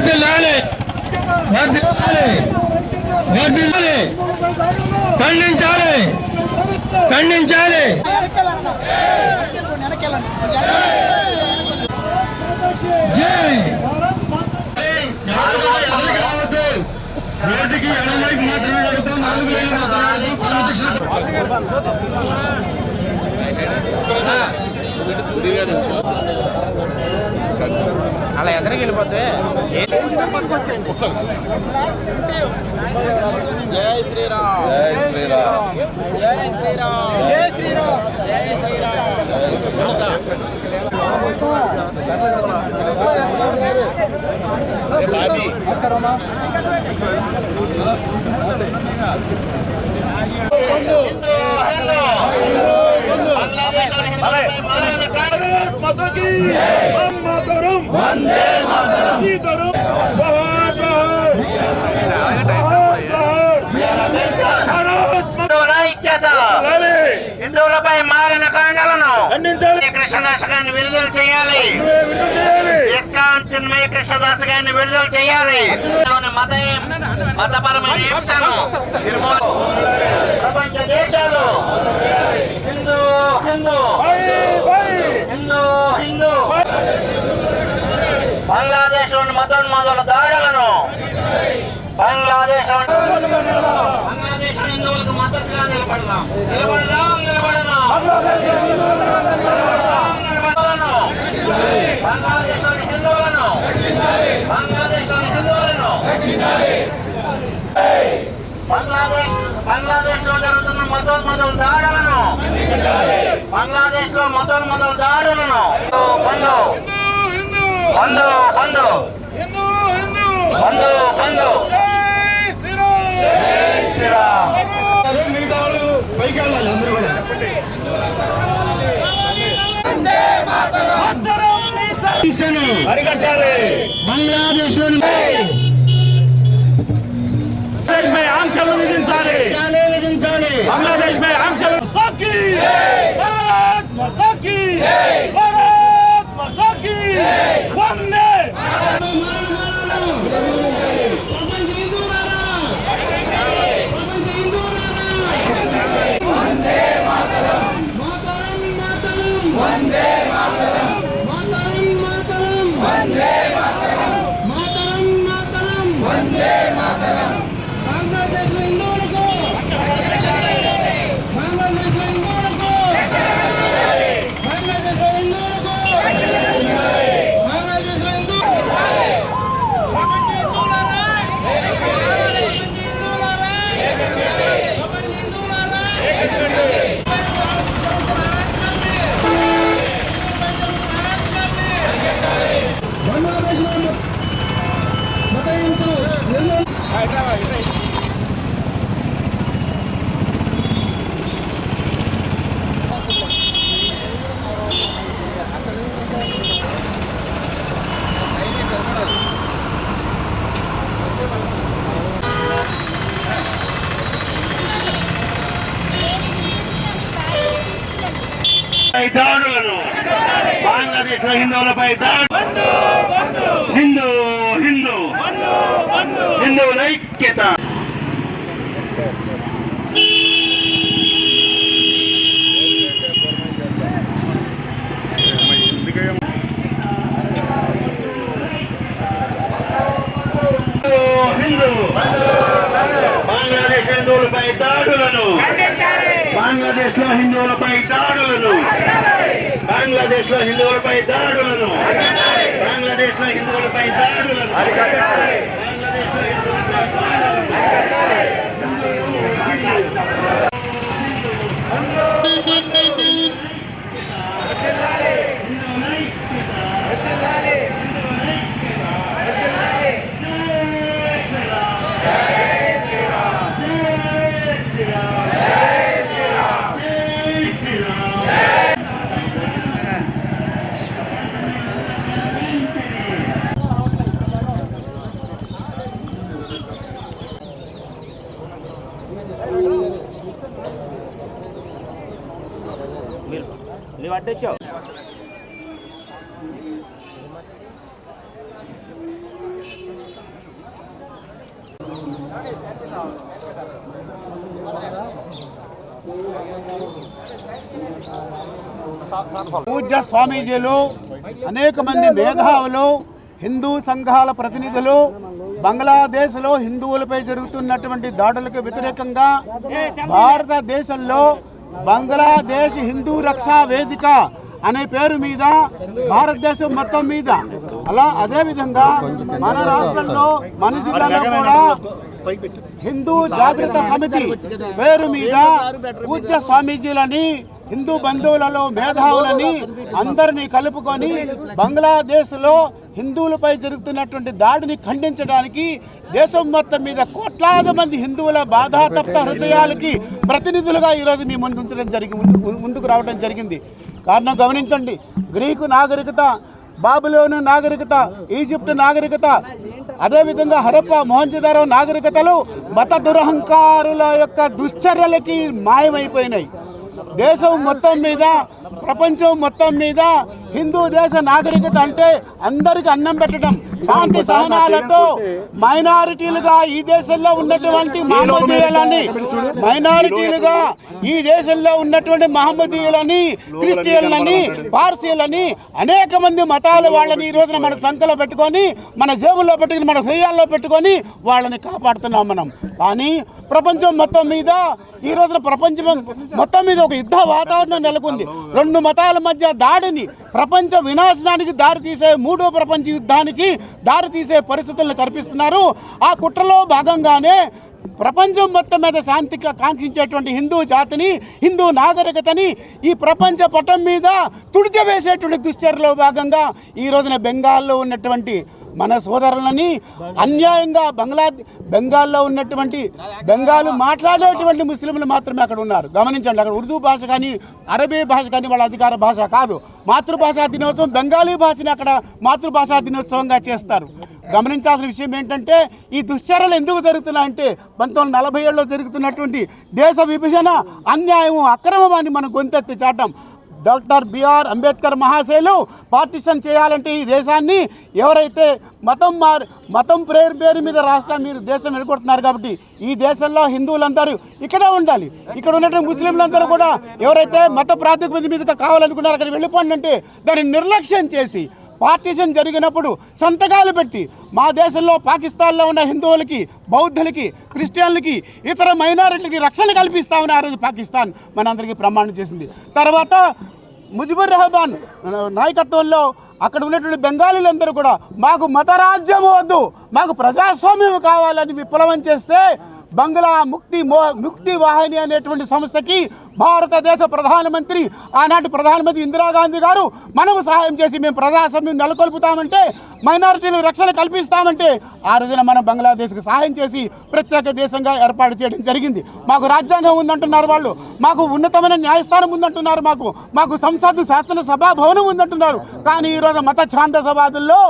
వర్దిల్లాలి వర్దిల్లాలి వర్దిల్లాలి ఖండించాలి ఖండించాలి జై రోడ్డుకి మాత్రమే నాలుగు మాత్రమే క్రమశిక్షణ అలా ఎదరికి వెళ్ళిపోతే జై శ్రీరామ్. జై శ్రీరామ్. జై శ్రీరామ్. జై శ్రీరామ్. జై శ్రీరామ్ హిందువుల ఐక్యత హిందువులపై మారిన కాండలను కృష్ణదాస్ గారిని విడుదల చేయాలి. చిన్మయ కృష్ణదాస్ గారిని విడుదల చేయాలి. మత మతపరమైన హింసను. ప్రపంచ దేశాలు. హిందూ హిందూ. హిందూ హిందూ. బంగ్లాదేశ్లోని మతోన్మాదుల దాడులను. బంగ్లాదేశ్లోని బంగ్లాదేశ్ హిందువులకు మద్దతుగా నిలబడదాం. నిలబడదాం నిలబడదాం. బంగ్లాదేశ్లోని హిందువులను. బంగ్లాదేశ్లోని హిందువులను. బంగ్లాదేశ్ బంగ్లాదేశ్లో జరుగుతున్న మతోన్మదుల దాడులను. బంగ్లాదేశ్లో దాడులను. బంధు బంధు బంధు బంధు బంధు మిగతా వాళ్ళు పైకి వెళ్ళాలి అందరూ కూడా బంగ్లాదేశ్ ఆంక్షలు విధించాలి విధించాలి బంగ్లాదేశ్ ఆంక్షలు One day. పై దాడులను. బంగ్లాదేశ్లో హిందువులపై దాడు హిందూ హిందూ. హిందువుల ఐక్యత. బంగ్లాదేశ్ హిందువులపై దాడులను. బంగ్లాదేశ్లో హిందువులపై దాడులను బంగ్లాదేశ్లో హిందువులపై దాడులను. బంగ్లాదేశ్లో హిందువులపై దాడులను. నువ్వు అడ్డొచ్చావు పూజ్య స్వామీజీలు అనేక మంది మేధావులు హిందూ సంఘాల ప్రతినిధులు బంగ్లాదేశ్లో హిందువులపై జరుగుతున్నటువంటి దాడులకు వ్యతిరేకంగా భారతదేశంలో బంగ్లాదేశ్ హిందూ రక్షా వేదిక అనే పేరు మీద భారతదేశం మొత్తం మీద. అలా అదే విధంగా మన రాష్ట్రంలో మన జిల్లాలో కూడా హిందూ జాగృత సమితి పేరు మీద పూజ్య స్వామీజీలని హిందూ బంధువులలో మేధావులని అందరినీ కలుపుకొని బంగ్లాదేశ్లో హిందువులపై జరుగుతున్నటువంటి దాడిని ఖండించడానికి దేశం మొత్తం మీద కోట్లాది మంది హిందువుల బాధాతప్త హృదయాలకి ప్రతినిధులుగా ఈరోజు మీ ముందు ఉంచడం జరిగి ముందు- ముందుకు రావడం జరిగింది. కారణం గమనించండి. గ్రీకు నాగరికత బాబులోను నాగరికత ఈజిప్ట్ నాగరికత అదేవిధంగా హరప్ప మొహంజదారో నాగరికతలు మత దురహంకారుల యొక్క దుశ్చర్యలకి మాయమైపోయినాయి. దేశం మొత్తం మీద ప్రపంచం మొత్తం మీద హిందూ దేశ నాగరికత అంటే అందరికి అన్నం పెట్టడం. శాంతి సహనాలతో మైనారిటీలుగా ఈ దేశంలో ఉన్నటువంటి మహమ్మదీయులని మైనారిటీలుగా ఈ దేశంలో ఉన్నటువంటి మహమ్మదీయులని క్రిస్టియన్లని పార్సీలని అనేక మంది మతాల వాళ్ళని ఈ రోజున మన సంఖలో పెట్టుకొని మన జేబుల్లో పెట్టుకుని మన శయ్యాల్లో పెట్టుకొని వాళ్ళని కాపాడుతున్నాం మనం. కానీ ప్రపంచం మొత్తం మీద ఈ రోజున ప్రపంచం మొత్తం మీద ఒక యుద్ధ వాతావరణం నెలకొంది. రెండు మతాల మధ్య దాడిని ప్రపంచ వినాశనానికి దారితీసే మూడో ప్రపంచ యుద్ధానికి దారితీసే పరిస్థితులను కల్పిస్తున్నారు. ఆ కుట్రలో భాగంగానే ప్రపంచం మొత్తం మీద శాంతిగా కాంక్షించేటువంటి హిందూ జాతిని హిందూ నాగరికతని ఈ ప్రపంచ పటం మీద తుడిచవేసేటువంటి దుశ్చర్యలో భాగంగా ఈ రోజున బెంగాల్లో ఉన్నటువంటి మన సోదరులని అన్యాయంగా బంగ్లా బెంగాల్లో ఉన్నటువంటి బెంగాల్ మాట్లాడేటువంటి ముస్లింలు మాత్రమే అక్కడ ఉన్నారు. గమనించండి అక్కడ ఉర్దూ భాష కానీ అరబీ భాష కానీ వాళ్ళ అధికార భాష కాదు. మాతృభాషా దినోత్సవం బెంగాలీ భాషని అక్కడ మాతృభాషా దినోత్సవంగా చేస్తారు. గమనించాల్సిన విషయం ఏంటంటే ఈ దుశ్చర్యలు ఎందుకు జరుగుతున్నాయంటే పంతొమ్మిది నలభై ఏళ్ళలో జరుగుతున్నటువంటి దేశ విభజన అన్యాయం అక్రమమాన్ని మనం గొంతెత్తి చాటం డాక్టర్ బిఆర్ అంబేద్కర్ మహాశయులు పార్టిషన్ చేయాలంటే ఈ దేశాన్ని ఎవరైతే మతం మారి మతం ప్రేరు పేరు మీద రాష్ట్రం మీరు దేశం వెళ్ళగొడుతున్నారు కాబట్టి ఈ దేశంలో హిందువులందరూ ఇక్కడే ఉండాలి. ఇక్కడ ఉన్నటువంటి ముస్లింలందరూ కూడా ఎవరైతే మత ప్రాతిపదిక మీద కావాలనుకున్నారో అక్కడ వెళ్ళిపోండి అంటే దాన్ని నిర్లక్ష్యం చేసి పార్టీషన్ జరిగినప్పుడు సంతకాలు పెట్టి మా దేశంలో పాకిస్తాన్లో ఉన్న హిందువులకి బౌద్ధులకి క్రిస్టియన్లకి ఇతర మైనారిటీలకి రక్షణ కల్పిస్తామని ఆ రోజు పాకిస్తాన్. మనందరికీ ప్రమాణం చేసింది. తర్వాత ముజిబుర్ రెహమాన్ నాయకత్వంలో అక్కడ ఉన్నటువంటి బెంగాలీలందరూ కూడా మాకు మతరాజ్యం వద్దు మాకు ప్రజాస్వామ్యం కావాలని విప్లవం చేస్తే బంగ్లా ముక్తి మో ముక్తి వాహిని అనేటువంటి సంస్థకి భారతదేశ ప్రధానమంత్రి ఆనాటి ప్రధానమంత్రి ఇందిరాగాంధీ గారు మనము సహాయం చేసి మేము ప్రజాస్వామ్యం నెలకొల్పుతామంటే మైనారిటీలకు రక్షణ కల్పిస్తామంటే ఆ రోజున మనం బంగ్లాదేశ్కి సహాయం చేసి ప్రత్యేక దేశంగా ఏర్పాటు చేయడం జరిగింది. మాకు రాజ్యాంగం ఉందంటున్నారు వాళ్ళు. మాకు ఉన్నతమైన న్యాయస్థానం ఉందంటున్నారు మాకు. మాకు సంసద్ శాసనసభ భవనం ఉందంటున్నారు. కానీ ఈరోజు మత ఛాందసవాదుల్లో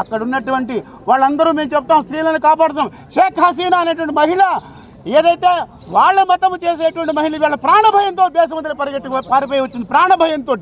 అక్కడ ఉన్నటువంటి వాళ్ళందరూ మేము చెప్తాం స్త్రీలను కాపాడుతాం. షేక్ హసీనా అనేటువంటి మహిళ ఏదైతే వాళ్ళ మతము చేసేటువంటి మహిళ వీళ్ళ ప్రాణభయంతో దేశం వదిలి పారిపోయి వచ్చింది. ప్రాణభయంతో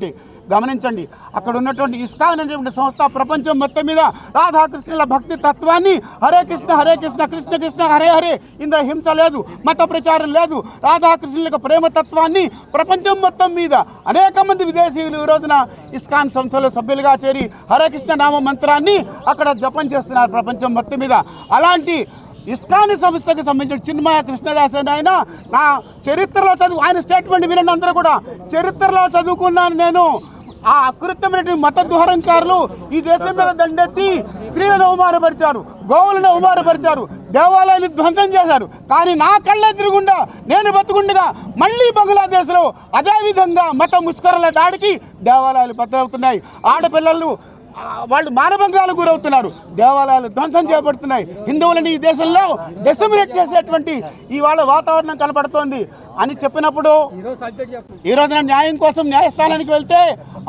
గమనించండి. అక్కడ ఉన్నటువంటి ఇస్కాన్ అనేటువంటి సంస్థ ప్రపంచం మొత్తం మీద రాధాకృష్ణుల భక్తి తత్వాన్ని హరే కృష్ణ హరే కృష్ణ కృష్ణ కృష్ణ హరే హరే ఇందులో హింస లేదు మత ప్రచారం లేదు. రాధాకృష్ణుల యొక్క ప్రేమ తత్వాన్ని ప్రపంచం మొత్తం మీద అనేక మంది విదేశీయులు ఈ రోజున ఇస్కాన్ సంస్థలో సభ్యులుగా చేరి హరే కృష్ణ నామ మంత్రాన్ని అక్కడ జపం చేస్తున్నారు ప్రపంచం మొత్తం మీద. అలాంటి ఇస్కాన్ సంస్థకి సంబంధించిన చిన్మయ కృష్ణదాస్ అని ఆయన నా చరిత్రలో చదువు ఆయన స్టేట్మెంట్ వినండి అందరూ కూడా. చరిత్రలో చదువుకున్నాను నేను. ఆ అకృత్యమైన మత దుహరంకారులు ఈ దేశం మీద దండెత్తి స్త్రీలను అవమానపరిచారు గోవులను అవమానపరిచారు దేవాలయాన్ని ధ్వంసం చేశారు. కానీ నా కళ్ళెదురుగుండా నేను బతుకుండగా మళ్ళీ బంగ్లాదేశ్లో అదే విధంగా మత ముష్కరల దాడికి దేవాలయాలు బద్దలవుతున్నాయి. ఆడపిల్లలు వాళ్ళు మానభంగాలు గురవుతున్నారు. దేవాలయాలు ధ్వంసం చేపడుతున్నాయి. హిందువులని ఈ దేశంలో డెసిమినేట్ చేసేటువంటి ఇవాళ వాతావరణం కనపడుతోంది అని చెప్పినప్పుడు ఈ రోజున న్యాయం కోసం న్యాయస్థానానికి వెళ్తే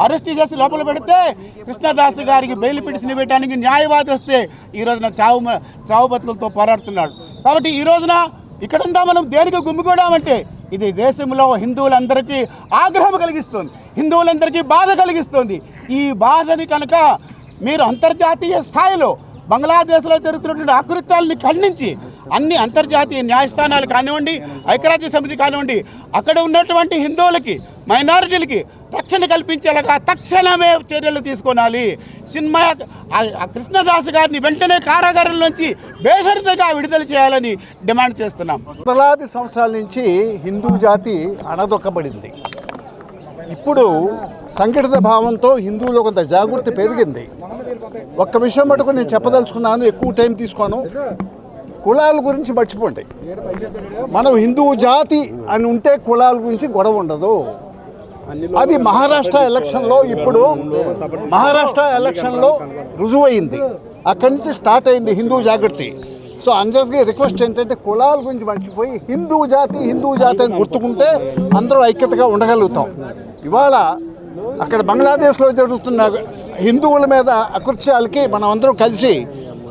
అరెస్ట్ చేసి లోపల పెడితే కృష్ణదాస్ గారికి బెయిల్ పిటిషన్ వేయడానికి న్యాయవాది వస్తే ఈ రోజున చావు చావు బతుకులతో పోరాడుతున్నాడు. కాబట్టి ఈ రోజున ఇక్కడంతా మనం దేనికి గుమ్మిగూడామంటే ఇది దేశంలో హిందువులందరికీ ఆగ్రహం కలిగిస్తుంది. హిందువులందరికీ బాధ కలిగిస్తుంది. ఈ బాధని కనుక మీరు అంతర్జాతీయ స్థాయిలో బంగ్లాదేశ్లో జరుగుతున్నటువంటి ఆకృత్యాలని ఖండించి అన్ని అంతర్జాతీయ న్యాయస్థానాలు కానివ్వండి ఐక్యరాజ్య సమితి కానివ్వండి అక్కడ ఉన్నటువంటి హిందువులకి మైనారిటీలకి రక్షణ కల్పించేలాగా తక్షణమే చర్యలు తీసుకోనాలి. చిన్మయ ఆ- కృష్ణదాస్ గారిని వెంటనే కారాగారం నుంచి బేషరతుగా విడుదల చేయాలని డిమాండ్ చేస్తున్నాం. వందలాది సంవత్సరాల నుంచి హిందూ జాతి అణదొక్కబడింది. ఇప్పుడు సంఘటిత భావంతో హిందువులో కొంత జాగృతి పెరిగింది. ఒక్క విషయం మటుకు నేను చెప్పదలుచుకున్నాను ఎక్కువ టైం తీసుకోను. కులాల గురించి మర్చిపోండి. మనం హిందూ జాతి అని ఉంటే కులాల గురించి గొడవ ఉండదు. అది మహారాష్ట్ర ఎలక్షన్లో ఇప్పుడు మహారాష్ట్ర ఎలక్షన్లో రుజువైంది. అక్కడి నుంచి స్టార్ట్ అయింది హిందూ జాగృతి. సో అందరికీ రిక్వెస్ట్ ఏంటంటే కులాల గురించి మర్చిపోయి హిందూ జాతి హిందూ జాతి అని గుర్తుకుంటే అందరూ ఐక్యతగా ఉండగలుగుతాం. ఇవాళ అక్కడ బంగ్లాదేశ్లో జరుగుతున్న హిందువుల మీద అకృత్యాలకి మనం అందరం కలిసి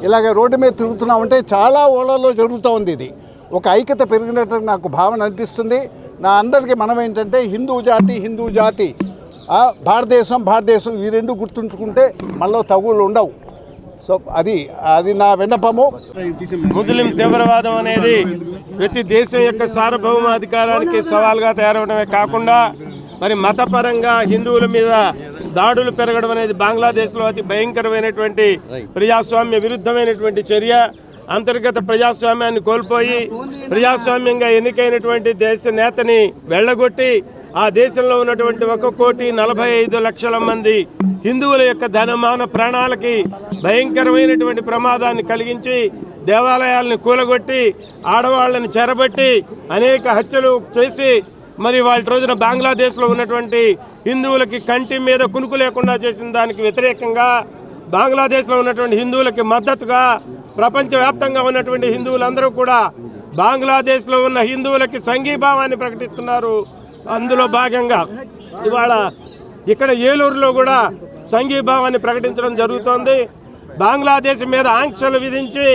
ఇలాగ రోడ్డు మీద తిరుగుతున్నామంటే చాలా ఓళ్ళలో జరుగుతూ ఉంది ఇది. ఒక ఐక్యత పెరిగినట్టు నాకు భావన అనిపిస్తుంది. నా అందరికీ మనం ఏంటంటే హిందూ జాతి హిందూ జాతి. ఆ, భారతదేశం భారతదేశం ఈ రెండు గుర్తుంచుకుంటే మనలో తగులు ఉండవు. సో అది అది నా విన్నపము. ముస్లిం తీవ్రవాదం అనేది ప్రతి దేశం యొక్క సార్వభౌమాధికారానికి సవాల్గా తయారవడమే కాకుండా మరి మతపరంగా హిందువుల మీద దాడులు పెరగడం అనేది బంగ్లాదేశ్లో అతి భయంకరమైనటువంటి ప్రజాస్వామ్య విరుద్ధమైనటువంటి చర్య. అంతర్గత ప్రజాస్వామ్యాన్ని కోల్పోయి ప్రజాస్వామ్యంగా ఎన్నికైనటువంటి దేశ నేతని వెళ్ళగొట్టి ఆ దేశంలో ఉన్నటువంటి ఒక కోటి నలభై ఐదు లక్షల మంది హిందువుల యొక్క ధనమాన ప్రాణాలకి భయంకరమైనటువంటి ప్రమాదాన్ని కలిగించి దేవాలయాలను కూలగొట్టి ఆడవాళ్ళని చెరబట్టి అనేక హత్యలు చేసి మరి వాళ్ళ రోజున బంగ్లాదేశ్లో ఉన్నటువంటి హిందువులకి కంటి మీద కునుకు లేకుండా చేసిన దానికి వ్యతిరేకంగా బంగ్లాదేశ్లో ఉన్నటువంటి హిందువులకి మద్దతుగా ప్రపంచవ్యాప్తంగా ఉన్నటువంటి హిందువులందరూ కూడా బంగ్లాదేశ్లో ఉన్న హిందువులకి సంఘీభావాన్ని ప్రకటిస్తున్నారు. అందులో భాగంగా ఇవాళ ఇక్కడ ఏలూరులో కూడా సంఘీభావాన్ని ప్రకటించడం జరుగుతోంది. బంగ్లాదేశ్ మీద ఆంక్షలు విధించి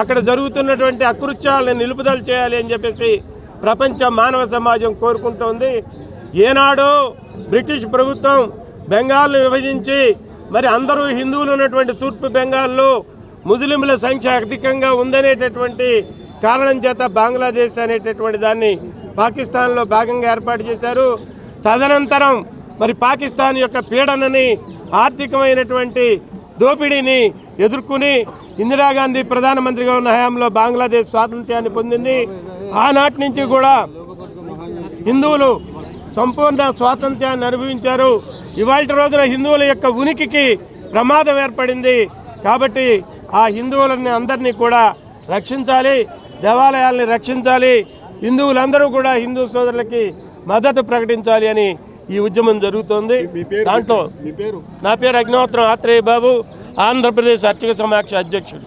అక్కడ జరుగుతున్నటువంటి అకృత్యాలను నిలుపుదల చేయాలి అని చెప్పేసి ప్రపంచ మానవ సమాజం కోరుకుంటోంది. ఏనాడు బ్రిటిష్ ప్రభుత్వం బెంగాల్ను విభజించి మరి అందరూ హిందువులు ఉన్నటువంటి తూర్పు బెంగాల్లో ముస్లింల సంఖ్య అధికంగా ఉందనేటటువంటి కారణం చేత బంగ్లాదేశ్ అనేటటువంటి దాన్ని పాకిస్తాన్లో భాగంగా ఏర్పాటు చేశారు. తదనంతరం మరి పాకిస్తాన్ యొక్క పీడనని ఆర్థికమైనటువంటి దోపిడీని ఎదుర్కొని ఇందిరాగాంధీ ప్రధానమంత్రిగా ఉన్న హయాంలో బంగ్లాదేశ్ స్వాతంత్ర్యాన్ని పొందింది. ఆనాటి నుంచి కూడా హిందువులు సంపూర్ణ స్వాతంత్ర్యాన్ని అనుభవించారు. ఇవాళ రోజున హిందువుల యొక్క ఉనికికి ప్రమాదం ఏర్పడింది. కాబట్టి ఆ హిందువులని అందరినీ కూడా రక్షించాలి దేవాలయాల్ని రక్షించాలి హిందువులందరూ కూడా హిందూ సోదరులకి మద్దతు ప్రకటించాలి అని ఈ ఉద్యమం జరుగుతోంది. దాంట్లో నా పేరు అగ్నిహోత్రం ఆత్రేయ బాబు ఆంధ్రప్రదేశ్ అర్చక సమాక్ష అధ్యక్షుడు.